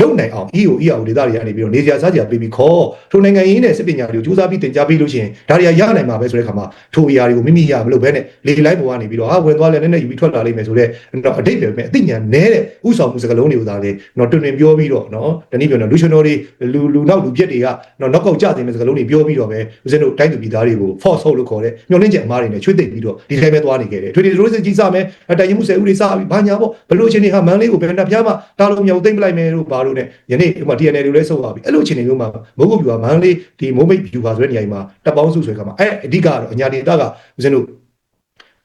လုံနိုင်အောင် EO EO ဒေတာတွေကနေပြီးတော့နေစရာစားစရာပေးပြီးခေါ်ထိုနိုင်ငံရေးနဲ့စစ်ပညာတွေကိုစူးစမ်းပြီးတင် जा ပေးလို့ရှိရင်ဒါတွေကရနိုင်မှာပဲဆိုတဲ့ခါမှာထိုအရာတွေကိုမိမိရမလို့ပဲနဲ့လေလိုက်ပေါ်ကနေပြီးတော့ဟာဝင်သွားလဲနဲ့နဲ့ယူပြီးထွက်လာလိမ့်မယ်ဆိုတော့တော့အတိတ်ပဲပဲအသိဉာဏ်နဲတဲ့ဥဆောင်မှုစကားလုံးတွေကိုသာလေတော့တွင်တွင်ပြောပြီးတော့နော်တနည်းပြောတော့လူရှင်တော်တွေလူလူနောက်လူပြက်တွေကနော်နောက်ကောက်ကြတင်တဲ့စကားလုံးတွေပြောပြီးတော့ပဲဦးဇင်းတို့တိုင်းသူပြည်သားတွေကို force ဟုတ်လို့ခေါ်တဲ့ညှော်လင့်ချက်အမားတွေနဲ့ချွေးသိပ်ပြီးတော့ဒီတိုင်းပဲသွားနေခဲ့တယ်ထွေထွေရိုးစစ်ကြီးစမယ်တိုင်ရင်မှုဆယ်ဦးတွေစပြီးဘာညာပေါ့ဘလို့ချင်းတွေဟာမန်းလေးကိုဘယ်နှပြားမှတားလို့မြောက်သိမ့်ပလိုက်မယ်လို့ဘာလို့နဲ့ယနေ့ဟိုမှာ TNL တွေလည်းဆုတ်သွားပြီအဲ့လိုချင်းတွေမျိုးမှာမိုးကုတ်ပြူဟာမန်းလေးဒီမိုးမိတ်ပြူဟာဆိုတဲ့နေရာမှာတပ်ပေါင်းစုဆွဲခါမှာအဲ့အဓိကတော့အညာဒေတာကဦးဇင်းတို့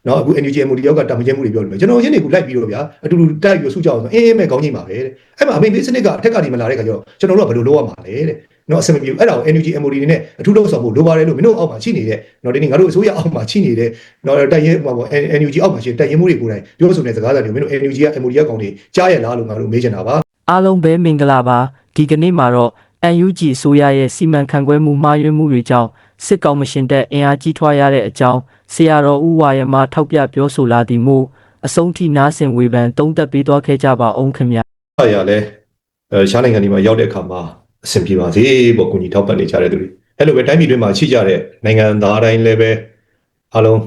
နော်အခု NUG မှုတယောက်ကတာမကျင်းမှုတွေပြောလို့ကျွန်တော်ရင်းနေကူလိုက်ပြီးတော့ဗျာအတူတူတိုက်ပြီးဆုကြအောင်ဆိုအင်းအင်းမဲ့ခေါင်းကြီးပါပဲတဲ့အဲ့မှာအမိန်ပေးစနစ်ကအထက်ကနေမလာတဲ့ခါကျတော့ကျွန်တော်တို့ကဘယ်လိုလုပ်ရမှာလဲတဲ့နော်အစမပြေဘူးအဲ့ဒါကို NUG MOD တွေနဲ့အထူးလုံးဆောင်ဖို့လိုပါတယ်လို့မင်းတို့အောက်မှာရှိနေတဲ့နော်ဒီနေ့ငါတို့အစိုးရအောက်မှာရှိနေတဲ့နော်တိုက်ရဲဟိုပေါ့ NUG အောက်မှာရှိတဲ့တိုက်ရဲမှုတွေကိုယ်တိုင်ပြောဆိုနေတဲ့စကားသံတွေမင်းတို့ NUG က MOD ကကောင်တွေကြားရလားလို့ငါတို့မေးချင်တာပါ အားလုံးပဲမင်္ဂလာပါဒီကနေ့မှာတော့ UNG ဆိုရရဲ့စီမံခန့်ခွဲမှုမှားယွင်းမှုတွေကြောင့်စစ်ကောင်မရှင်တပ်အင်အားကြီးထွားရတဲ့အကြောင်းဆရာတော်ဦးဝါရမထောက်ပြပြောဆိုလာသည်မို့အဆုံးထိနားဆင်ဝေဖန်တုံးသက်ပေးသွားခဲ့ကြပါအောင်ခင်ဗျာအဲ့ရလဲအဲရှားနိုင်ငံဒီမှာရောက်တဲ့အခါမှာအဆင်ပြေပါစေပေါ့ကိုကြီးထောက်ပတ်နေကြတဲ့သူတွေအဲ့လိုပဲတိုင်းပြည်တွင်းမှာရှိကြတဲ့နိုင်ငံသားတိုင်းလည်းပဲအားလုံး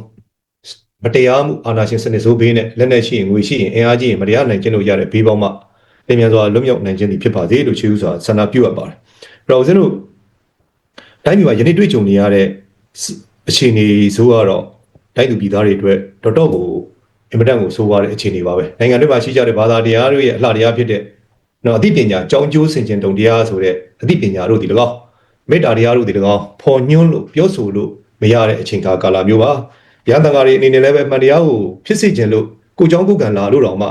မတရားမှုအာဏာရှင်စနစ်ဆိုးဘေးနဲ့လက်နက်ရှိရင်ငွေရှိရင်အင်အားကြီးရင်မတရားနိုင်ကျင့်လို့ရတဲ့ဘေးပေါင်းမှ လျင်မြန်စွာလွတ်မြောက်နိုင်ခြင်းသည်ဖြစ်ပါစေလို့ချီးကျူးစွာဆန္ဒပြုအပ်ပါတယ်။အဲ့တော့ဦးဇင်းတို့တိုင်းပြည်မှာယနေ့တွေ့ကြုံနေရတဲ့အခြေအနေဆိုကတော့တိုင်းသူပြည်သားတွေအတွက်တော်တော်ကိုအင်မတန်ကိုဆိုးွားတဲ့အခြေအနေပါပဲ။နိုင်ငံတွေမှာရှိကြတဲ့ဘာသာတရားတွေရဲ့အလှတရားဖြစ်တဲ့နော်အသိပညာကြောင်းကျိုးဆင်ခြင်တုံတရားဆိုတဲ့အသိပညာတို့ဒီ၎င်းမေတ္တာတရားတို့ဒီ၎င်းဖော်ညွှန်းလို့ပြောဆိုလို့မရတဲ့အချိန်ကာလမျိုးပါ။ဗျာဒံဃာတွေအနေနဲ့လည်းပဲမှန်တရားကိုဖြစ်စေခြင်းလို့ကိုကြောင်းကိုကံလာလို့တောင်မှ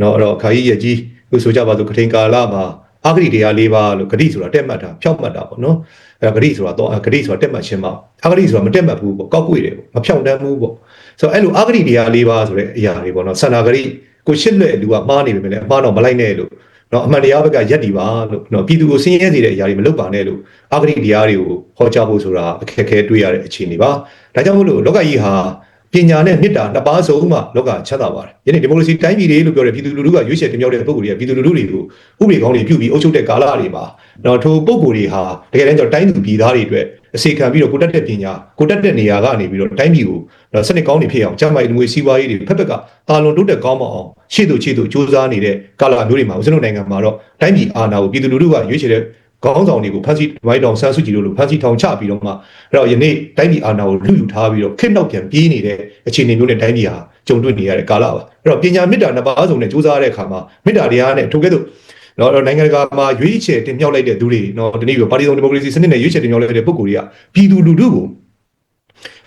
နော်အဲ့တော့ခါကြီးရဲ့ကြီး လို့ဆိုကြပါစို့ကထိန်ကာလမှာအာဂရိတရား၄ပါးလို့ဂတိဆိုတာတက်မှတ်တာဖြောက်မှတ်တာပေါ့နော်အဲ့ဂတိဆိုတာတော့ဂတိဆိုတာတက်မှတ်ခြင်းပါအာဂရိဆိုတာမတက်မှတ်ဘူးပေါ့ကောက်ကွေ့တယ်ပေါ့မဖြောက်တမ်းဘူးပေါ့ဆိုတော့အဲ့လိုအာဂရိတရား၄ပါးဆိုတဲ့အရာတွေပေါ့နော်ဆန္ဒဂရိကိုရှစ်လွဲ့လူကမှားနေပြီလေအမှားတော့မလိုက်နဲ့လို့နော်အမှန်တရားဘက်ကရက်ဒီပါလို့နော်ပြည်သူကိုဆင်းရဲစေတဲ့အရာတွေမလုပ်ပါနဲ့လို့အာဂရိတရားတွေကိုဟောကြားဖို့ဆိုတာအခက်အခဲတွေ့ရတဲ့အခြေအနေပါဒါကြောင့်မို့လို့လောကကြီးဟာ ပညာနဲ့မေတ္တာနှစ်ပါးစုံမှလောကချမ်းသာပါတယ်ယနေ့ဒီမိုကရေစီတိုင်းပြည်တွေလို့ပြောတဲ့ပြည်သူလူထုကရွေးချယ်တင်မြှောက်တဲ့ပုဂ္ဂိုလ်တွေကပြည်သူလူထုတွေကိုဥပဒေကောင်းတွေပြုပြီးအုပ်ချုပ်တဲ့ကာလတွေမှာတော့ထိုပုဂ္ဂိုလ်တွေဟာတကယ်တမ်းကျတော့တိုင်းသူပြည်သားတွေအတွက်အစီခံပြီးတော့ကိုတက်တဲ့ပညာကိုတက်တဲ့နေရာကနေပြီးတော့တိုင်းပြည်ကိုတော့စနစ်ကောင်းတွေဖြစ်အောင်ကျန်းမာရေးလူငွေစီးပွားရေးတွေဖက်ဖက်ကတာလွန်တိုးတက်ကောင်းမအောင်ရှေ့သို့ရှေ့သို့စူးစမ်းနေတဲ့ကာလမျိုးတွေမှာဦးဇင်းတို့နိုင်ငံမှာတော့တိုင်းပြည်အာဏာကိုပြည်သူလူထုကရွေးချယ်တဲ့ ခေါင်းဆောင်တွေကိုဖမ်းဆီးဝိုင်းတောင်ဆန်းစုကြည်တို့လိုဖမ်းဆီးထောင်ချပြီးတော့မှအဲ့တော့ယနေ့တိုင်းပြည်အာဏာကိုလူယူထားပြီးတော့ခစ်နောက်ပြန်ပြေးနေတဲ့အခြေအနေမျိုးနဲ့တိုင်းပြည်ဟာကြုံတွေ့နေရတဲ့ကာလပါအဲ့တော့ပညာမေတ္တာနှစ်ပါးစုံနဲ့စူးစမ်းတဲ့အခါမှာမေတ္တာတရားနဲ့ထိုကဲ့သို့နော်နိုင်ငံတကာမှာရွေးချယ်တင်မြှောက်လိုက်တဲ့သူတွေနော်ဒီနေ့ပါတီစုံဒီမိုကရေစီစနစ်နဲ့ရွေးချယ်တင်မြှောက်လိုက်တဲ့ပုဂ္ဂိုလ်တွေကပြည်သူလူထုကို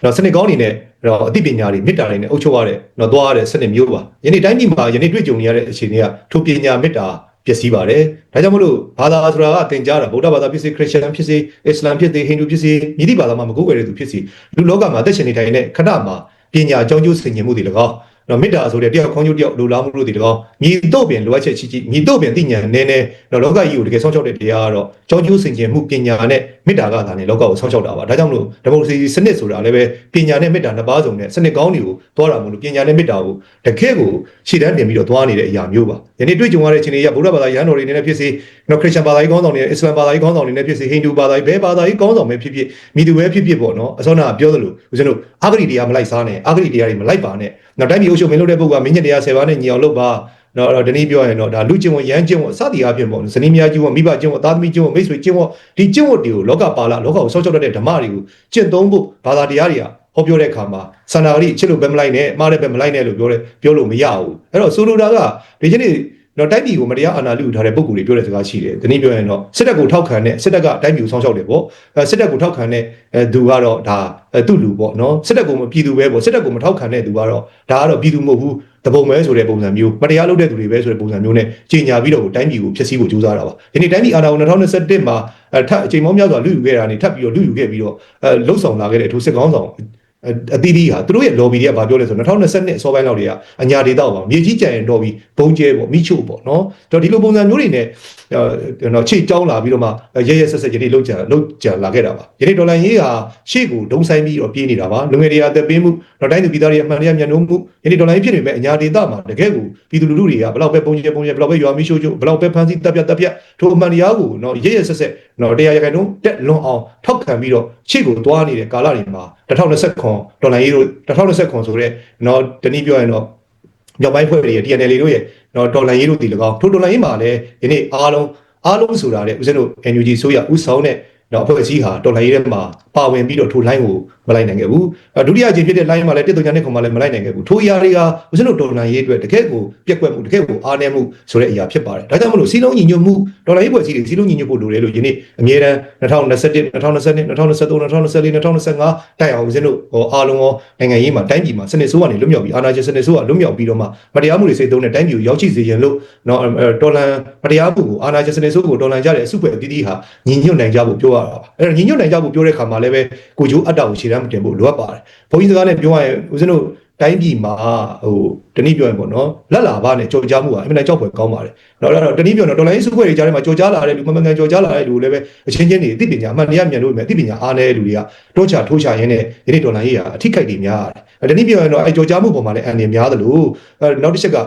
နော်စနစ်ကောင်းအနေနဲ့တော့အသိပညာတွေမေတ္တာတွေနဲ့အုပ်ချုပ်ရတဲ့နော်သွားရတဲ့စနစ်မျိုးပါယနေ့တိုင်းပြည်မှာယနေ့တွေ့ကြုံနေရတဲ့အခြေအနေကထိုပညာမေတ္တာ ပျက်စီးပါတယ်။ဒါကြောင့်မလို့ဘာသာဆိုတာကသင်ကြားတာဗုဒ္ဓဘာသာဖြစ်စေခရစ်ယာန်ဖြစ်စေအစ္စလာမ်ဖြစ်စေဟိန္ဒူဖြစ်စေမြည်သည့်ဘာသာမှမကိုးကွယ်တဲ့သူဖြစ်စေလူလောကမှာအသက်ရှင်နေထိုင်တဲ့ခဏမှာပညာအကြောင်းကျိုးဆင်ခြင်မှုတွေ၎င်း နော်မေတ္တာဆိုတဲ့တယောက်ခေါင်းကျိုးတယောက်လူလားမှုတို့တွေ၎င်းမြည်တော့ပင်လိုအပ်ချက်ချီချီမြည်တော့ပင်သိဉာဏ်နည်းနည်းနော်လောကကြီးကိုတကယ်ဆောင်းချောက်တဲ့တရားကတော့ကြောင်းကျိုးဆင်ခြင်မှုပညာနဲ့မေတ္တာကသာနေလောကကိုဆောင်းချောက်တာပါဒါကြောင့်မလို့ဒီမိုကရေစီစနစ်ဆိုတာလည်းပဲပညာနဲ့မေတ္တာနှစ်ပါးစုံနဲ့စနစ်ကောင်းတွေကိုသွားတာမလို့ပညာနဲ့မေတ္တာကိုတကယ်ကိုရှေ့တန်းတင်ပြီးတော့သွားနေတဲ့အရာမျိုးပါယနေ့တွေ့ကြုံရတဲ့အခြေအနေကဗုဒ္ဓဘာသာရဟန်းတော်တွေနဲ့ဖြစ်စေ နော်ခရစ်ယာန်ဘာသာရေးကောင်းဆောင်တွေနဲ့အစ္စလာမ်ဘာသာရေးကောင်းဆောင်တွေနဲ့ဖြစ်စေဟိန္ဒူဘာသာရေးဘယ်ဘာသာရေးကောင်းဆောင်ပဲဖြစ်ဖြစ်မိသူပဲဖြစ်ဖြစ်ပေါ့နော်အစောနာပြောသလိုဦးဇင်းတို့အာဂရိတရားမလိုက်စားနဲ့အာဂရိတရားတွေမလိုက်ပါနဲ့နော်တိုင်းပြည်အုပ်ချုပ်မင်းလုပ်တဲ့ပုဂ္ဂိုလ်ကမင်းညက်တရား10ပါးနဲ့ညီအောင်လုပ်ပါနော်အဲ့တော့ဒီနေ့ပြောရင်တော့ဒါလူကျင့်ဝတ်ရမ်းကျင့်ဝတ်အစသည်အဖြစ်ပေါ့ဇနီးများကျင့်ဝတ်မိဘကျင့်ဝတ်သားသမီးကျင့်ဝတ်မိတ်ဆွေကျင့်ဝတ်ဒီကျင့်ဝတ်တွေကိုလောကပါဠလောကကိုဆောက်ရှောက်တတ်တဲ့ဓမ္မတွေကိုကျင့်သုံးဖို့ဘာသာတရားတွေကဟောပြောတဲ့အခါမှာစန္ဒာဂရိချစ်လို့ပဲမလိုက်နဲ့မှားတဲ့ပဲမလိုက်နဲ့လို့ပြောတဲ့ပြောလို့မရဘူးအဲ့တော့ဆိုလိုတာကဒီချင်း နေ့တော့တိုက်ပြည်ကိုမတရားအာဏာလုယူထားတဲ့ပုံကိုယ်တွေပြောတဲ့စကားရှိတယ်။ဒီနေ့ပြောရင်တော့စစ်တပ်ကိုထောက်ခံတဲ့စစ်တပ်ကတိုက်ပြည်ကိုဆောင်းရှောက်တယ်ပေါ့။အဲစစ်တပ်ကိုထောက်ခံတဲ့အဲသူကတော့ဒါသူ့လူပေါ့နော်။စစ်တပ်ကိုမပြည်သူပဲပေါ့။စစ်တပ်ကိုမထောက်ခံတဲ့သူကတော့ဒါကတော့ပြည်သူမဟုတ်ဘူး။တပုံပဲဆိုတဲ့ပုံစံမျိုးမတရားလုပ်တဲ့သူတွေပဲဆိုတဲ့ပုံစံမျိုးနဲ့ကြီးညာပြီးတော့တိုင်းပြည်ကိုဖျက်ဆီးဖို့ကြိုးစားတာပါ။ဒီနေ့တိုင်းပြည်အာဏာကို2021မှာအဲထပ်အချိန်မောင်းများစွာလူယူခဲ့တာနေထပ်ပြီးတော့လူယူခဲ့ပြီးတော့အဲလှုပ်ဆောင်လာခဲ့တဲ့ထိုစစ်ကောင်းဆောင် အသီးသီးဟာသူတို့ရဲ့ lobby တွေကဘာပြောလဲဆိုတော့2022အစောပိုင်းလောက်တွေကအညာဒေသပေါ့မြေကြီးကြံရင်တော့ပြီးဘုံကျဲပေါ့မိချို့ပေါ့နော်တော့ဒီလိုပုံစံမျိုးတွေနဲ့ နော်ချိတ်ကြောင်းလာပြီးတော့မှရဲရဲဆက်ဆက်ယနေ့လုံးကြံလုံးကြံလာခဲ့တာပါယနေ့ဒေါ်လာရေးဟာရှေ့ကိုဒုံဆိုင်ပြီးတော့ပြေးနေတာပါလူငယ်တွေအသက်ပေးမှုတော့တိုင်းသူပြည်သားတွေအမှန်တရားမျက်နှာမှုယနေ့ဒေါ်လာရေးဖြစ်နေမဲ့အညာဒေသမှာတကယ်ကိုပြည်သူလူထုတွေကဘလောက်ပဲပုံကျဲပုံကျဲဘလောက်ပဲရွာမိချို့ချို့ဘလောက်ပဲဖမ်းဆီးတပ်ပြတပ်ပြထိုအမှန်တရားကိုနော်ရဲရဲဆက်ဆက်နော်တရားရခိုင်နှုန်းတက်လွန်အောင်ထောက်ခံပြီးတော့ရှေ့ကိုသွားနေတဲ့ကာလတွေမှာ2029ဒေါ်လာရေးတို့2029ဆိုတဲ့နော်တနည်းပြောရင်တော့မြောက်ပိုင်းဖွဲ့တွေရဲ့ TNL တို့ရဲ့ နော်ဒေါ်လာရေးတို့ဒီ၎င်းထိုဒေါ်လာရေးမှာလည်းယနေ့အားလုံးအားလုံးဆိုတာတဲ့ဦးဇင်းတို့ NUG ဆိုရဥဆောင်တဲ့နော်အဖွဲ့အစည်းဟာဒေါ်လာရေးထဲမှာပါဝင်ပြီးတော့ထို line ကိုမလိုက်နိုင်ခဲ့ဘူးဒုတိယအကြိမ်ဖြစ်တဲ့ line မှာလည်းတစ်တုံညာနဲ့ခုံမှာလည်းမလိုက်နိုင်ခဲ့ဘူးထိုအရာတွေကဦးဇင်းတို့ဒေါ်လာရေးအတွက်တကယ်ကိုပြက်ကွက်မှုတကယ်ကိုအားနည်းမှုဆိုတဲ့အရာဖြစ်ပါတယ်ဒါကြောင့်မလို့စီလုံးညီညွတ်မှုဒေါ်လာရေးဖွဲ့စည်းတွေစီလုံးညီညွတ်ဖို့လိုတယ်လို့ယနေ့အမြဲတမ်း2021 2022 2023 2024 2025တိုက်အောင်ဦးဇင်းတို့ဟောအားလုံးရောနိုင်ငံရေးမှာတိုင်းပြည်မှာစနစ်ဆိုးကနေလွတ်မြောက်ပြီးအာဏာရှင်စနစ်ဆိုးကလွတ်မြောက်ပြီးတော့မှမတရားမှုတွေစိတ်သုံးတဲ့တိုင်းပြည်ကိုရောက်ရှိစေရင်လို့နော်ဒေါ်လာမတရားမှုကိုအာဏာရှင်စနစ်ဆိုးကိုဒေါ်လာကြတဲ့အစုဖွဲ့အသီးသီးဟာညီညွတ်နိုင်ကြဖို့ပြောရတာပါအဲ့တော့ညီညွတ်နိုင်ကြဖို့ပြောတဲ့ခါမှာလည်းပဲကိုကျိုးအတ္တကိုရှေ့တန်းတင်ဖို့လိုအပ်ပါတယ်ဘုန်းကြီးစကားနဲ့ပြောရရင်ဦးဇင်းတို့တိုင်းပြည်မှာဟိုတ နည်းပြောရင်ပေါ့နော်လက်လာပါနဲ့ကြော်ကြားမှုဟာအမှန်တန်ကြောက်ဖွယ်ကောင်းပါတယ်။နော်အဲ့တော့တနည်းပြောရင်ဒေါ်လာရေးစုဖွဲ့တွေကြားထဲမှာကြော်ကြားလာတဲ့လူမမှန်ကန်ကြော်ကြားလာတဲ့လူလည်းပဲအချင်းချင်းတွေအသိပညာအမှန်တရားမြန်လို့ပဲအသိပညာအားနည်းတဲ့လူတွေကတောချထိုးချရင်းနဲ့ဒီနေ့ဒေါ်လာရေးဟာအထိခိုက်တွေများတယ်။တနည်းပြောရင်တော့အဲကြော်ကြားမှုပုံမှာလည်းအန်နေများသလိုနောက်တစ်ချက်က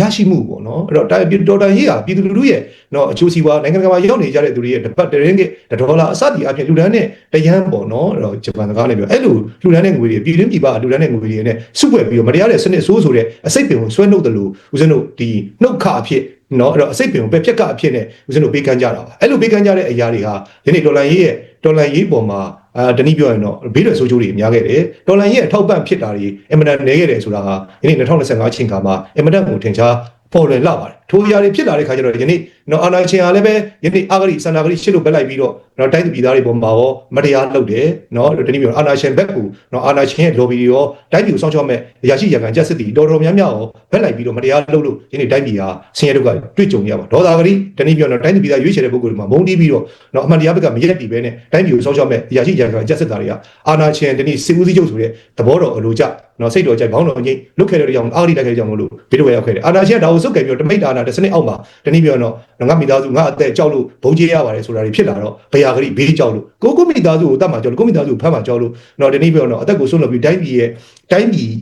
ရရှိမှုပေါ့နော်အဲ့တော့ဒေါ်လာရေးဟာပြည်သူလူထုရဲ့နော်အချိုးစီးပွားနိုင်ငံကမှာရောက်နေကြတဲ့သူတွေရဲ့တပတ်တရင်ကဒေါ်လာအစတီအပြင်လူဒန်းနဲ့တရန်ပေါ့နော်အဲ့တော့ဂျပန်စကားနဲ့ပြောအဲ့လိုလူဒန်းတဲ့ငွေတွေပြည်တွင်းပြည်ပလူဒန်းတဲ့ငွေတွေနဲ့စုဖွဲ့ပြီးတော့မတရားတဲ့စနစ်ဆိုးဆိုတဲ့အစိတ်ပင်ကိုဆွဲနှုတ်တယ်လို့ဦးဇင်းတို့ဒီနှုတ်ခအဖြစ်နော်အဲ့တော့အစိတ်ပင်ကိုပဲဖြက်ကအဖြစ်နဲ့ဦးဇင်းတို့ပေးကမ်းကြတာပါအဲ့လိုပေးကမ်းကြတဲ့အရာတွေဟာဒီနေ့ဒေါ်လာရေးရဲ့ဒေါ်လာရေးပေါ်မှာအာတနည်းပြောရင်တော့ဘေးရွယ်ဆိုးချိုးတွေအများခဲ့တယ်ဒေါ်လာရေးအထောက်ပံ့ဖြစ်တာတွေအင်မတန်နေခဲ့တယ်ဆိုတာဟာဒီနေ့2025ချိန်ခါမှာအင်မတန်ကိုထင်ရှားပေါ်လွင်လာပါတယ်ထိုအရာတွေဖြစ်လာတဲ့ခါကျတော့ယနေ့နော်အာနာချင်းအားလည်းပဲယနေ့အာဂရိစန္ဒာဂရိရှစ်လို့ပဲလိုက်ပြီးတော့နော်တိုင်းသူပြည်သားတွေပေါ်မှာရောမတရားလုပ်တယ်နော်ဒီနေ့မျိုးအာနာချင်းဘက်ကူနော်အာနာချင်းရဲ့ lobby တွေရောတိုင်းပြည်ကိုစောင့်ရှောက်မဲ့ရရှိရကန်ကြက်စစ်တီတော်တော်များများရောဘက်လိုက်ပြီးတော့မတရားလုပ်လို့ယနေ့တိုင်းပြည်ဟာဆင်းရဲဒုက္ခတွေ့ကြုံရပါဒေါ်သာဂရိဒီနေ့မျိုးနော်တိုင်းသူပြည်သားရွေးချယ်တဲ့ပုဂ္ဂိုလ်တွေမှာမုန်းတီးပြီးတော့နော်အမှန်တရားဘက်ကမရက်တီပဲနဲ့တိုင်းပြည်ကိုစောင့်ရှောက်မဲ့ရရှိရကန်ကြက်စစ်တာတွေကအာနာချင်းဒီနေ့စစ်ဦးစီးချုပ်ဆိုတဲ့သဘောတော်အလိုကြနော်စိတ်တော်ကြိုက်ဘောင်းတော်ကြီးလွတ်ခဲ့တဲ့ကြောင့်အာဂရိတိုက်ခဲ့တဲ့ကြောင့်မလို့ဘီလိုရောက်ခဲ့တယ်အာနာချင်းကဒါကိုစုပ်ကင်ပြီးတော့တမိတ်အာနာတစ်စနစ်အောက်မှာတနည်းပြောတော့ငါမိသားစုငါအသက်ကြောက်လို့ဘုံကြီးရပါတယ်ဆိုတာတွေဖြစ်လာတော့ဘယာဂရိဘေးကြောက်လို့ကိုကိုမိသားစုကိုတတ်မှကြောက်လို့ကိုမိသားစုကိုဖမ်းမှကြောက်လို့တော့တနည်းပြောတော့အသက်ကိုဆုံးလို့ပြီးတိုင်းပြည်ရဲ့တိုင်းပြည်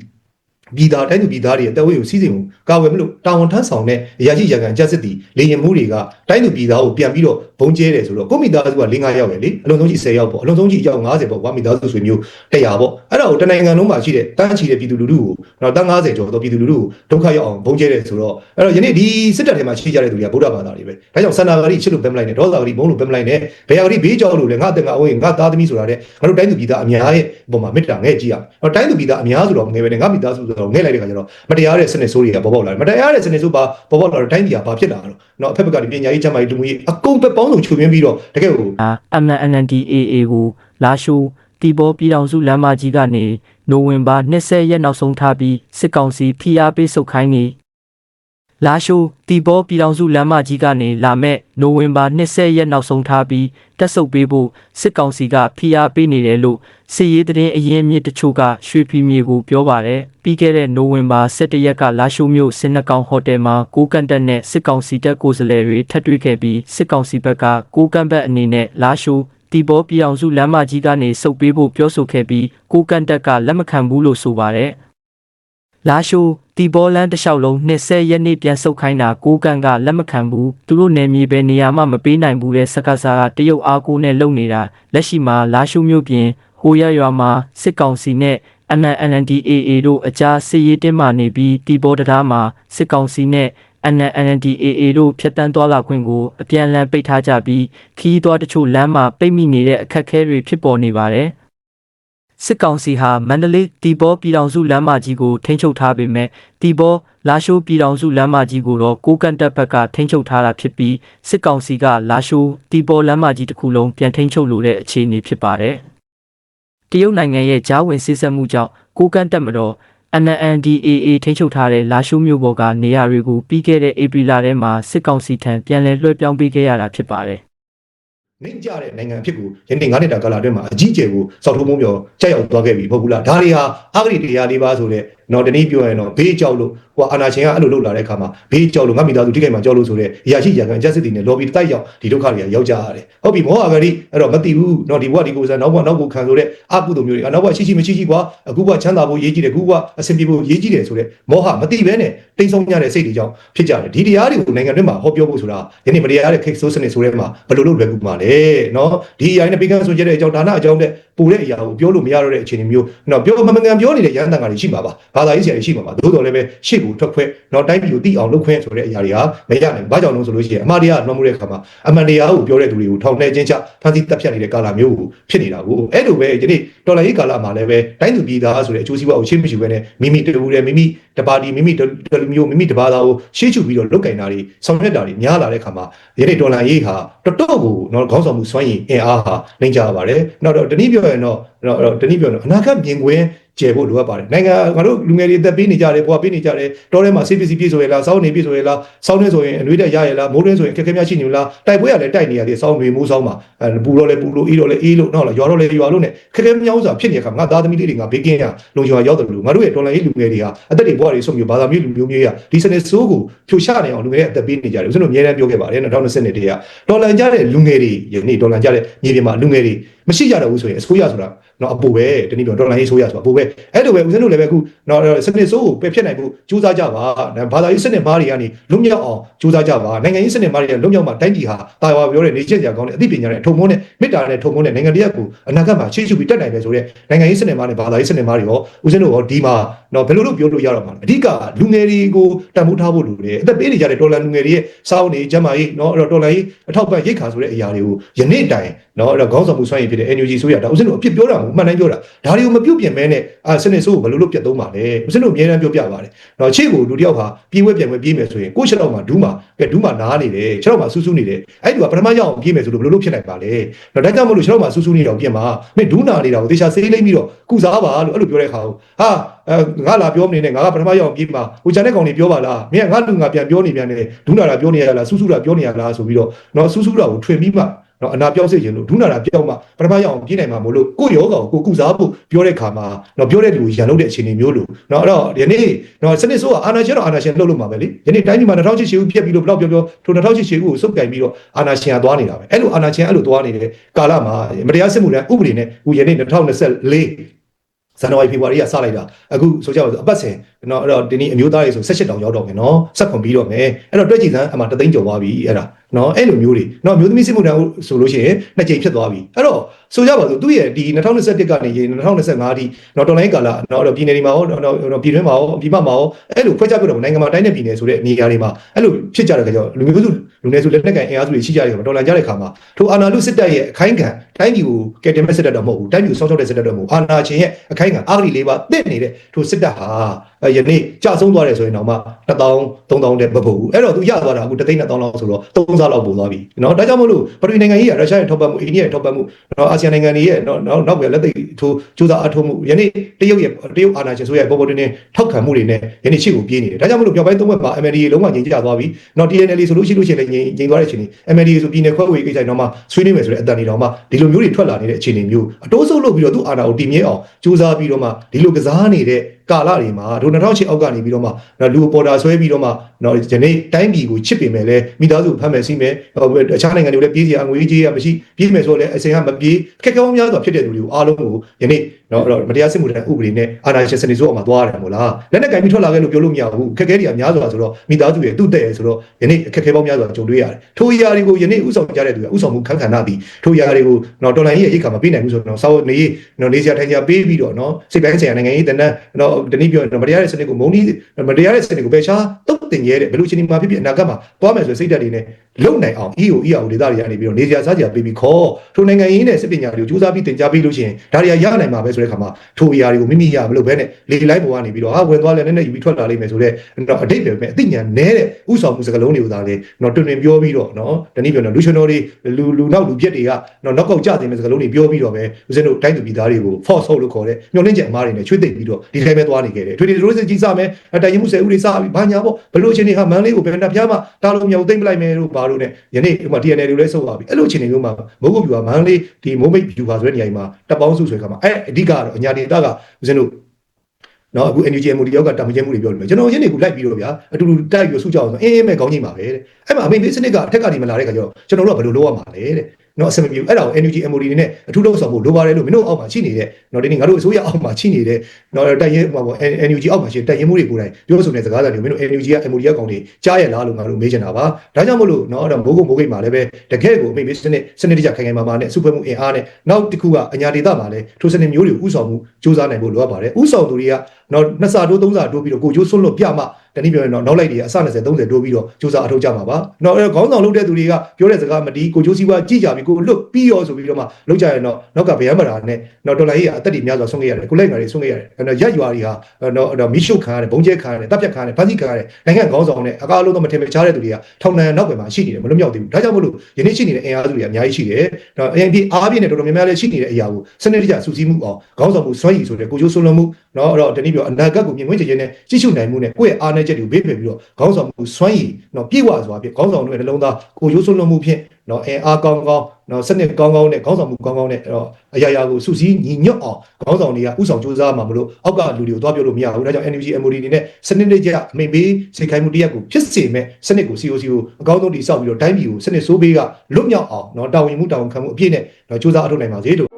ပြည်သားတိုင်းသူပြည်သားတွေရဲ့တဝေးကိုစီးစိမ်ကိုကာဝယ်မလို့တာဝန်ထမ်းဆောင်တဲ့အရာရှိရကန်ကြက်စစ်တီလေရင်မှုတွေကတိုင်းသူပြည်သားကိုပြန်ပြီးတော့ဘုံကျဲတယ်ဆိုတော့ကိုမိသားစုက၄၅ယောက်ပဲလေအလုံးစုံကြီး10ယောက်ပေါ့အလုံးစုံကြီးအယောက်90ပေါ့ဝါမိသားစုဆွေမျိုး100ပေါ့အဲ့ဒါကိုတနိုင်ငံလုံးမှာရှိတဲ့တန်းချီတဲ့ပြည်သူလူထုကိုတော့တန်း90ကျော်တော့ပြည်သူလူထုကိုဒုက္ခရောက်အောင်ဘုံကျဲတယ်ဆိုတော့အဲ့တော့ယနေ့ဒီစစ်တပ်ထဲမှာရှိကြတဲ့သူတွေကဗုဒ္ဓဘာသာတွေပဲဒါကြောင့်စန္ဒာဂရိချစ်လို့ပဲမလိုက်နဲ့ဒေါသဂရိဘုံလို့ပဲမလိုက်နဲ့ဘယ်ဂရိဘေးကြောက်လို့လဲငါအသက်ငါအဝေးငါသားသမီးဆိုတာတဲ့ငါတို့တိုင်းသူပြည်သားအများရဲ့ပုံမှာမေတ္တာငဲ့ကြည့်ရအောင်တိုင်းသူပြည်သားအများဆိုတော့ငဲ့ပဲနဲ့ငါမိသားစုဆိုတော့ငဲ့လိုက်တဲ့ခါကျတော့မတရားတဲ့စနစ်ဆိုးတွေကပေါ်ပေါက်လာတယ်မတရားတဲ့စနစ်ဆိုးပါပေါ်ပေါက်လာတော့တိုင်းပြည်ကဘာဖြစ်လာတော့เนาะအဖက်ဘက်ကပညာရေးချမ်းမာရေးလူမှုရေးအကုန်ပဲပေါင်းစုံချုပ်ရင်းပြီးတော့တကယ်ကို MNNDAA ကိုလာရှိုးတီဘောပြည်တော်စုလမ်းမကြီးကနေနိုဝင်ဘာ20ရက်နောက်ဆုံးထားပြီးစစ်ကောင်စီဖိအားပေးဆုတ်ခိုင်းနေ လာရှိုးတီဘောပြည်တော်စုလမ်းမကြီးကနေလာမဲ့နိုဝင်ဘာ20ရက်နောက်ဆုံးထားပြီးတက်ဆုတ်ပေးဖို့စစ်ကောင်စီကဖိအားပေးနေတယ်လို့စစ်ရေးသတင်းအရင်းမြစ်တချို့ကရွှေဖီမြေကိုပြောပါတယ်ပြီးခဲ့တဲ့နိုဝင်ဘာ17ရက်ကလာရှိုးမြို့စင်နှကောင်ဟိုတယ်မှာကိုကန်တက်နဲ့စစ်ကောင်စီတပ်ကိုယ်စားလှယ်တွေထပ်တွေ့ခဲ့ပြီးစစ်ကောင်စီဘက်ကကိုကန်ဘက်အနေနဲ့လာရှိုးတီဘောပြည်အောင်စုလမ်းမကြီးကနေစုပ်ပေးဖို့ပြောဆိုခဲ့ပြီးကိုကန်တက်ကလက်မခံဘူးလို့ဆိုပါတယ်။လာရှိုး တီဘောလန်းတစ်လျှောက်လုံး20ရက်နေ့ပြန်ဆုတ်ခိုင်းတာကိုကန်ကလက်မခံဘူးသူတို့နယ်မြေပဲနေရာမှမပေးနိုင်ဘူးတဲ့စက္ကစားကတရုတ်အားကိုနဲ့လုံနေတာလက်ရှိမှာလာရှိုးမြို့ပြင်ဟိုရရွာမှာစစ်ကောင်စီနဲ့ NNDAA တို့အကြားစစ်ရေးတင်းမာနေပြီးတီဘောတရားမှာစစ်ကောင်စီနဲ့ NNDAA တို့ဖျက်တမ်းသွားလာခွင့်ကိုအပြန်အလှန်ပိတ်ထားကြပြီးခီးသွားတချို့လမ်းမှာပိတ်မိနေတဲ့အခက်အခဲတွေဖြစ်ပေါ်နေပါတယ်။ စစ်ကောင်စီဟာမန္တလေးတီဘောပြည်တော်စုလမ်းမကြီးကိုထိန်းချုပ်ထားပေမဲ့တီဘောလာရှိုးပြည်တော်စုလမ်းမကြီးကိုတော့ကိုကန်တက်ဘက်ကထိန်းချုပ်ထားတာဖြစ်ပြီးစစ်ကောင်စီကလာရှိုးတီဘောလမ်းမကြီးတစ်ခုလုံးပြန်ထိန်းချုပ်လိုတဲ့အခြေအနေဖြစ်ပါတယ်။တရုတ်နိုင်ငံရဲ့ဂျားဝင်စစ်ဆက်မှုကြောင့်ကိုကန်တက်မတော် NNDAA ထိန်းချုပ်ထားတဲ့လာရှိုးမြို့ပေါ်ကနေရာတွေကိုပြီးခဲ့တဲ့ဧပြီလထဲမှာစစ်ကောင်စီထံပြန်လည်လွှဲပြောင်းပေးခဲ့ရတာဖြစ်ပါတယ် နှိမ့်ကြတဲ့နိုင်ငံအဖြစ်ကိုယနေ့9နှစ်တာကာလအတွင်းမှာအကြီးကျယ်ကိုစောက်ထုံးမုံပြောကြောက်ရောက်သွားခဲ့ပြီမဟုတ်ဘူးလားဒါတွေဟာအဂရိတရားလေးပါဆိုတဲ့ နော်တနည်းပြောရင်တော့ဘေးကြောက်လို့ဟိုအာနာရှင်ကအဲ့လိုလုပ်လာတဲ့အခါမှာဘေးကြောက်လို့ငါမိသားစုထိခိုက်မှာကြောက်လို့ဆိုတဲ့အရာရှိရာခံအကျက်စစ်တီနဲ့ lobby တိုက်ရောက်ဒီဒုက္ခတွေကရောက်ကြရတယ်ဟုတ်ပြီမောဟာဂရီအဲ့တော့မသိဘူးနော်ဒီဘဝဒီကိုစားနောက်ဘဝနောက်ကိုခံဆိုတဲ့အကုသိုလ်မျိုးတွေနောက်ဘဝရှိရှိမရှိရှိကွာအခုဘဝချမ်းသာဖို့ရေးကြည့်တယ်အခုဘဝအဆင်ပြေဖို့ရေးကြည့်တယ်ဆိုတဲ့မောဟမသိဘဲနဲ့တိမ်ဆုံးကြတဲ့စိတ်တွေကြောင့်ဖြစ်ကြတယ်ဒီတရားတွေကိုနိုင်ငံတွင်းမှာဟောပြောဖို့ဆိုတာယနေ့မတရားတဲ့ case ဆိုးစနစ်ဆိုတဲ့မှာဘယ်လိုလုပ်လွယ်ကူမှာလဲနော်ဒီအရာနဲ့ပေးကမ်းဆိုကြတဲ့အကြောင်းဒါနအကြောင်းနဲ့ ပူတဲ့အရာကိုပြောလို့မရတော့တဲ့အခြေအနေမျိုးနော်ပြောမမှန်ကန်ပြောနေတဲ့ရန်တန်ကတွေရှိမှာပါဘာသာရေးဆရာတွေရှိမှာပါသို့တော်လည်းပဲရှေ့ကိုထွက်ခွဲနော်တိုင်းပြည်ကိုတိအောင်လုပ်ခွင့်ဆိုတဲ့အရာတွေကမရနိုင်ဘာကြောင့်လဲဆိုလို့ရှိရင်အမှားတရားလွှမ်းမိုးတဲ့အခါမှာအမှန်တရားကိုပြောတဲ့သူတွေကိုထောင်ထဲချင်းချဖမ်းဆီးတပ်ဖြတ်နေတဲ့ကာလမျိုးကိုဖြစ်နေတာကိုအဲ့လိုပဲဒီနေ့တော်လိုင်းရေးကာလမှာလည်းပဲတိုင်းသူပြည်သားဆိုတဲ့အကျိုးစီးပွားကိုရှေ့မရှိဘဲနဲ့မိမိတူတယ်မိမိတပါတီမိမိတလူမျိုးမိမိတပါသားကိုရှေ့ချပြီးတော့လုတ်ကင်တာတွေဆောင်ရွက်တာတွေများလာတဲ့အခါမှာဒီနေ့တော်လိုင်းရေးဟာတော်တော်ကိုနော်ခေါင်းဆောင်မှုစွမ်းရည်အင်အားဟာနိုင်ကြပါတယ်နောက်တော့ဒီနေ့ပြောပြောရင်တော့တော့တနည်းပြောရင်အနာဂတ်မြင်ကွင်း ကျယ်ဖို့လိုအပ်ပါတယ်နိုင်ငံငါတို့လူငယ်တွေအသက်ပေးနေကြတယ်ဘွားပေးနေကြတယ်တောထဲမှာဆေးပစ္စည်းပြည့်ဆိုရလားစောင်းနေပြည့်ဆိုရလားစောင်းနေဆိုရင်အနှွေးတက်ရရလားမိုးရင်းဆိုရင်အခက်အခဲများရှိနေလားတိုက်ပွဲရလဲတိုက်နေရတယ်စောင်းတွေမိုးစောင်းမှာအဲပူတော့လဲပူလို့အေးတော့လဲအေးလို့နောက်လာရွာတော့လဲရွာလို့နဲ့ခက်ခဲမြောင်းစွာဖြစ်နေတဲ့အခါငါသားသမီးလေးတွေငါဘေးကင်းရလုံခြုံရရောက်တယ်လို့ငါတို့ရဲ့တော်လိုင်းရေးလူငယ်တွေဟာအသက်တွေဘွားတွေဆုံးမျိုးဘာသာမျိုးလူမျိုးမျိုးရဒီစနစ်ဆိုးကိုဖြိုချနိုင်အောင်လူငယ်ရဲ့အသက်ပေးနေကြတယ်ဦးဇင်းတို့အများအားပြောခဲ့ပါတယ်2020နှစ်တည်းကတော်လန်ကြတဲ့လူငယ်တွေယနေ့တော်လန်ကြတဲ့မြေပြင်မှာလူငယ်တွေမရှိကြတော့ဘူးဆိုရင်အစိုးရဆိုတာ နော်အပူပဲတနည်းပြောဒေါ်လာရေးဆိုးရဆိုတာအပူပဲအဲ့လိုပဲဦးဇင်းတို့လည်းပဲအခုနော်စနစ်ဆိုးကိုပယ်ဖြတ်နိုင်ဖို့ကြိုးစားကြပါဘာသာရေးစနစ်မားတွေကနေလွတ်မြောက်အောင်ကြိုးစားကြပါနိုင်ငံရေးစနစ်မားတွေကလွတ်မြောက်မှတိုင်းပြည်ဟာတာဝါပြောတဲ့နေချင်းကြောင်ကောင်းတဲ့အသိပညာနဲ့အထုံမုန်းနဲ့မေတ္တာနဲ့ထုံမုန်းနဲ့နိုင်ငံတရားကိုအနာဂတ်မှာရှေ့ရှုပြီးတက်နိုင်မယ်ဆိုတဲ့နိုင်ငံရေးစနစ်မားနဲ့ဘာသာရေးစနစ်မားတွေရောဦးဇင်းတို့ရောဒီမှာနော်ဘယ်လိုလုပ်ပြောလို့ရတော့မှာအဓိကလူငယ်တွေကိုတန်ဖိုးထားဖို့လိုတယ်အသက်ပေးနေကြတဲ့ဒေါ်လာလူငယ်တွေရဲ့စောင်းနေကျမကြီးနော်အဲ့တော့ဒေါ်လာကြီးအထောက်ပံ့ရိတ်ခါဆိုတဲ့အရာတွေကိုယနေ့တိုင်နော်အဲ့တော့ခေါင်းဆောင်မှုဆွမ်းရည်ဖြစ်တဲ့ NUG ဆိုရတာဦးဇင်းတို့အပြစ်ပြောတာမဟုတ်အမှန်တိုင်းပြောတာဒါတွေကိုမပြုတ်ပြင်မဲနဲ့အာစနစ်ဆိုးကိုဘယ်လိုလုပ်ပြတ်သုံးပါလဲဦးစင်းတို့အများအားပြောပြပါတယ်တော့ခြေကိုလူတစ်ယောက်ဟာပြေးဝဲပြန်ဝဲပြေးမယ်ဆိုရင်ကိုယ့်ခြေတော့မှဒူးမှာကဲဒူးမှာနားနေတယ်ခြေတော့မှဆူးဆူးနေတယ်အဲ့ဒီကပထမရောက်ပြေးမယ်ဆိုလို့ဘယ်လိုလုပ်ဖြစ်နိုင်ပါလဲတော့ဒါကြောင့်မလို့ခြေတော့မှဆူးဆူးနေတော့ပြင်ပါမင်းဒူးနာနေတာကိုတေချာစေးလိမ့်ပြီးတော့ကုစားပါလို့အဲ့လိုပြောတဲ့ခါကိုဟာငါလာပြောမနေနဲ့ငါကပထမရောက်ပြေးမှာဟိုချန်တဲ့ကောင်တွေပြောပါလားမင်းကငါလူငါပြန်ပြောနေပြန်နေဒူးနာတာပြောနေရလားဆူးဆူးတာပြောနေရလားဆိုပြီးတော့တော့ဆူးဆူးတာကိုထွင်ပြီးမှ နော်အနာပြောင်းစေခြင်းလို့ဒုနာတာပြောင်းမှပထမရောက်အောင်ပြနိုင်မှာမို့လို့ကိုယ့်ယောဂါကိုကိုကုစားဖို့ပြောတဲ့ခါမှာနော်ပြောတဲ့လူကိုရန်လုပ်တဲ့အခြေအနေမျိုးလို့နော်အဲ့တော့ယနေ့နော်စနစ်ဆိုးကအာနာရှင်တော့အာနာရှင်လှုပ်လို့မှာပဲလေယနေ့တိုင်းပြည်မှာ2008ရှေ့ဦးပြက်ပြီးလို့ဘယ်တော့ပြောပြောထို2008ရှေ့ဦးကိုစုပ်ကင်ပြီးတော့အာနာရှင်ကသွားနေတာပဲအဲ့လိုအာနာရှင်အဲ့လိုသွားနေတဲ့ကာလမှာမတရားစစ်မှုနဲ့ဥပဒေနဲ့ဟိုယနေ့2024 ဇန်နဝါရီဖေဖော်ဝါရီကစလိုက်တာအခုဆိုကြပါစို့အပတ်စဉ်နော်အဲ့တော့ဒီနေ့အမျိုးသားတွေဆို18တောင်ရောက်တော့မယ်နော်ဆက်ခွန်ပြီးတော့မယ်အဲ့တော့တွက်ကြည့်စမ်းအမှတသိန်းကျော်သွားပြီအဲ့ဒါနော်အဲ့လိုမျိုးတွေနော်မျိုးသမီးစစ်မှုထမ်းဆိုလို့ရှိရင်နှစ်ကြိမ်ဖြစ်သွားပြီအဲ့တော့ဆိုကြပါစို့သူ့ရဲ့ဒီ2021ကနေ2025အထိနော်တော်လိုင်းကာလနော်တော့ပြည်နယ်တွေမှာရောနော်ပြည်တွင်းမှာရောပြည်ပမှာရောအဲ့လိုခွဲခြားပြတော့နိုင်ငံမှာတိုင်းနဲ့ပြည်နယ်ဆိုတဲ့နေရာတွေမှာအဲ့လိုဖြစ်ကြတဲ့ခါကျတော့လူမျိုးစု လူနည်းစုလက်နက်ကန်အင်အားစုတွေရှိကြတယ်တော်လိုင်းကြတဲ့ခါမှာထိုအာနာလူစစ်တပ်ရဲ့အခိုင်ခံတိုင်းပြည်ကိုကယ်တင်မဲ့စစ်တပ်တော့မဟုတ်ဘူးတိုင်းပြည်ကိုစောင့်ရှောက်တဲ့စစ်တပ်တော့မဟုတ်အာနာချင်းရဲ့အခိုင်ခံအာဂရီလေးပါတင့်နေတဲ့ထိုစစ်တပ်ဟာ ယနေ့ကြဆုံးသွားတယ်ဆိုရင်တော့မှ1000 3000တဲ့မဟုတ်ဘူးအဲ့တော့သူရသွားတာအခု3သိန်းနဲ့1000လောက်ဆိုတော့3စားလောက်ပို့သွားပြီနော်ဒါကြောင့်မလို့ပထဝီနိုင်ငံကြီးကရုရှားရဲ့ထောက်ပံ့မှုအိန္ဒိယရဲ့ထောက်ပံ့မှုနော်အာဆီယံနိုင်ငံတွေရဲ့နော်နောက်နောက်ပဲလက်သိထိုးကြိုးစားအထောက်မှုယနေ့တရုတ်ရဲ့တရုတ်အာဏာရှင်ဆိုရဲ့ပေါ်ပေါ်တင်တင်ထောက်ခံမှုတွေနဲ့ယနေ့ရှေ့ကိုပြေးနေတယ်ဒါကြောင့်မလို့ပြောပိုင်းသုံးဘက်မှာ MLD လုံးဝငြိမ်ကျသွားပြီနော် TNL ဆိုလို့ရှိလို့ရှိရင်လည်းငြိမ်ငြိမ်သွားတဲ့အချိန် MLD ဆိုပြည်နယ်ခွဲဝေကိစ္စတော့မှဆွေးနွေးမယ်ဆိုတဲ့အတန်တွေတော့မှဒီလိုမျိုးတွေထွက်လာနေတဲ့အခြေအနေမျိုးအတိုးဆုပ်လုပ်ပြီးတော့သူ့အာဏာကိုတည်မြဲအောင်ကြိုးစားပြီးတော့မှဒီလိုကစားနေတဲ့ ကာလတွေမှာဒို2008အောက်ကနေပြီးတော့မှလူပေါ်တာဆွဲပြီးတော့မှ နော်ဒီနေ့တိုင်းပြည်ကိုချစ်ပင်မယ်လဲမိသားစုဖမ်းမယ်စီးမယ်အခြားနိုင်ငံတွေလည်းပြေးစီရငွေကြေးရမရှိပြေးမယ်ဆိုတော့လည်းအစင်ကမပြေးခက်ခဲများစွာဖြစ်တဲ့လူတွေကိုအားလုံးကိုယနေ့နော်အဲ့တော့မတရားစစ်မှုတဲ့ဥပဒေနဲ့အာဏာရှင်စနစ်ဆိုးအောင်မှာသွားရတယ်မို့လားလက်နဲ့ကင်ပြီးထွက်လာခဲ့လို့ပြောလို့မရဘူးခက်ခဲတွေအများစွာဆိုတော့မိသားစုရဲ့သူ့တဲ့ဆိုတော့ယနေ့အခက်ခဲပေါင်းများစွာကြုံတွေ့ရတယ်ထိုအရာတွေကိုယနေ့ဥဆောင်ကြတဲ့သူကဥဆောင်မှုခန့်ခန္ဓာပြီးထိုအရာတွေကိုနော်တော်လိုင်းရဲ့အိတ်ခါမပေးနိုင်ဘူးဆိုတော့စောနေနော်နေစရာထိုင်စရာပေးပြီးတော့နော်စိတ်ပိုင်းဆိုင်ရာနိုင်ငံရေးတန်းနော်တနည်းပြောရင်မတရားတဲ့စနစ်ကိုမုံနီးမတရားတဲ့စနစ်ကိုပဲရှားတုတ်တင်ရဲတဲ့ဘယ်လိုချင်းဒီမှာဖြစ်ဖြစ်အနာဂတ်မှာသွားမယ်ဆိုစိတ်ဓာတ်တွေနဲ့လုံနိုင်အောင် EO EO ဒေသတွေကနေပြီးတော့နေစရာစားစရာပေးပြီးခေါ်ထိုနိုင်ငံရေးနဲ့စစ်ပညာတွေကိုစူးစမ်းပြီးတင် जा ပြီးလို့ရှိရင်ဒါတွေကရနိုင်မှာပဲဆိုတဲ့ခါမှာထိုအရာတွေကိုမိမိရမလို့ဘဲနဲ့လေလိုက်ပေါ်ကနေပြီးတော့ဟာဝင်သွားလဲနဲ့နဲ့ယူပြီးထွက်လာလိမ့်မယ်ဆိုတော့အတိတ်ပဲပဲအသိဉာဏ်နဲတဲ့ဥဆောင်မှုစကလုံးတွေကိုသာလေတော့တွင်တွင်ပြောပြီးတော့နော်တနည်းပြောတော့လူရှင်တော်တွေလူလူနောက်လူပြက်တွေကနော်နောက်ကောက်ကြတဲ့စကလုံးတွေပြောပြီးတော့ပဲဦးဇင်းတို့တိုင်းသူပြည်သားတွေကို force ဟုတ်လို့ခေါ်တဲ့မျောလင့်ချက်အမားတွေနဲ့ချွေးသိပ်ပြီးတော့ဒီတိုင်းပဲသွားနေခဲ့တယ်ထွေထွေရိုးစစ်ကြီးစားမယ်တိုင်ရင်မှုဆယ်ဦးတွေစားပြီးဘာညာပေါ့ဘလို့ချင်းတွေဟာမန်းလေးကိုဘယ်နှပြားမှတားလို့မရဘူးသိမ့်ပလိုက်မယ်လို့ဘာပါတို့နဲ့ယနေ့ဥပမာ TNL တွေလည်းဆုတ်သွားပြီအဲ့လိုအခြေအနေမျိုးမှာမိုးကုတ်ပြူကမန္တလေးဒီမိုးမိတ်ပြူပါဆိုတဲ့နေရာမှာတပ်ပေါင်းစုဆွဲခါမှာအဲ့အဓိကကတော့အညာဒေတာကဦးဇင်းတို့နော်အခု NUG MOD ရောက်ကတာမကျဲမှုတွေပြောလို့ကျွန်တော်ရင်းနေကူလိုက်ပြီးတော့ဗျာအတူတူတိုက်ပြီးစုကြအောင်ဆိုအင်းအင်းမဲ့ခေါင်းကြီးပါပဲတဲ့အဲ့မှာအမေမေးစနစ်ကအထက်ကနေမလာတဲ့ခါကျတော့ကျွန်တော်တို့ကဘယ်လိုလုပ်ရမှာလဲတဲ့ နော်အစမပြေဘူးအဲ့ဒါကို NUG MOD နေနဲ့အထူးလုပ်ဆောင်ဖို့လိုပါတယ်လို့မင်းတို့အောက်မှာရှိနေတဲ့နော်ဒီနေ့ငါတို့အစိုးရအောက်မှာရှိနေတဲ့နော်တိုက်ရင်ဟိုပါ NUG အောက်မှာရှိတဲ့တိုက်ရင်မှုတွေကိုယ်တိုင်ပြောဆိုနေတဲ့စကားတွေမင်းတို့ NUG က MOD ကကောင်တွေကြားရလားလို့ငါတို့မေးချင်တာပါဒါကြောင့်မို့လို့နော်အဲ့တော့မိုးကုတ်မိုးကိတ်မှာလည်းပဲတကယ်ကိုအမေမေးစနစ်စနစ်တကျခိုင်ခိုင်မာမာနဲ့စုဖွဲ့မှုအင်အားနဲ့နောက်တစ်ခုကအညာဒေသမှာလည်းထိုစနစ်မျိုးတွေကိုဥဆောင်မှုစူးစမ်းနိုင်ဖို့လိုအပ်ပါတယ်ဥဆောင်သူတွေကနော်နှစ်စာတိုးသုံးစာတိုးပြီးတော့ကိုကျိုးဆွန့်လွတ်ပြမှ တနည်းပြောရင်တော့နောက်လိုက်တွေကအစ20 30တိုးပြီးတော့စူးစမ်းအထောက်ကြမှာပါနော်အဲ့တော့ခေါင်းဆောင်လုပ်တဲ့သူတွေကပြောတဲ့စကားမတီးကိုကျိုးစည်းဝါကြည့်ကြပြီးကိုလွတ်ပြီးရောဆိုပြီးတော့မှလောက်ကြရင်တော့နောက်ကဗျမ်းမရာနဲ့နော်ဒေါ်လာကြီးကအသက်တွေများစွာဆုံးခဲ့ရတယ်ကိုလိုက်ငါတွေဆုံးခဲ့ရတယ်အဲ့တော့ရက်ရွာတွေဟာနော်အဲ့တော့မီးရှို့ခံရတယ်ဘုံကျဲခံရတယ်တပ်ဖြတ်ခံရတယ်ဖမ်းဆီးခံရတယ်နိုင်ငံခေါင်းဆောင်နဲ့အကားလုံးတော့မထင်မရှားတဲ့သူတွေကထောင်ဒဏ်နောက်ွယ်မှာရှိနေတယ်မလွတ်မြောက်သေးဘူးဒါကြောင့်မို့လို့ယနေ့ရှိနေတဲ့အင်အားစုတွေကအများကြီးရှိတယ်နော် ANP အားပြည့်နဲ့တော်တော်များများလည်းရှိနေတဲ့အရာကိုစနစ်တကျစုစည်းမှုအောင်ခေါင်းဆောင်မှုစွမ်းရည်ဆိုတဲ့ကိုကျိုးဆွလွန်မှုနော်အဲ့တော့ဒီနေ့ပြောအနာဂတ်ကိုမြင်ဝင်ချင်ခြင်းနဲ့ကြည့်ရှုနိုင်မှုနဲ့ကိုယ့်ရဲ့အားနည်းချက်တွေကိုဘေးဖယ်ပြီးတော့ခေါင်းဆောင်မှုစွမ်းရည်နော်ပြည့်ဝစွာဖြင့်ခေါင်းဆောင်တွေနှလုံးသားကိုကျိုးဆွလွန်မှုဖြင့်နော်အဲအားကောင်းကောင်းနော်စနစ်ကောင်းကောင်းနဲ့ခေါင်းဆောင်မှုကောင်းကောင်းနဲ့အဲ့တော့အရာရာကိုစုစည်းညီညွတ်အောင်ခေါင်းဆောင်တွေကဥဆောင်စူးစမ်းမှာမလို့အောက်ကလူတွေကိုသွားပြောလို့မရဘူးဒါကြောင့် NUG MOD အနေနဲ့စနစ်တကျအမိန်ပေးစိတ်ခိုင်းမှုတရက်ကိုဖြစ်စေမဲ့စနစ်ကို COC ကိုအကောင်းဆုံးတည်ဆောက်ပြီးတော့တိုင်းပြည်ကိုစနစ်ဆိုးဘေးကလွတ်မြောက်အောင်နော်တာဝန်မှုတာဝန်ခံမှုအပြည့်နဲ့နော်စူးစမ်းအထောက်နိုင်ပါစေလို့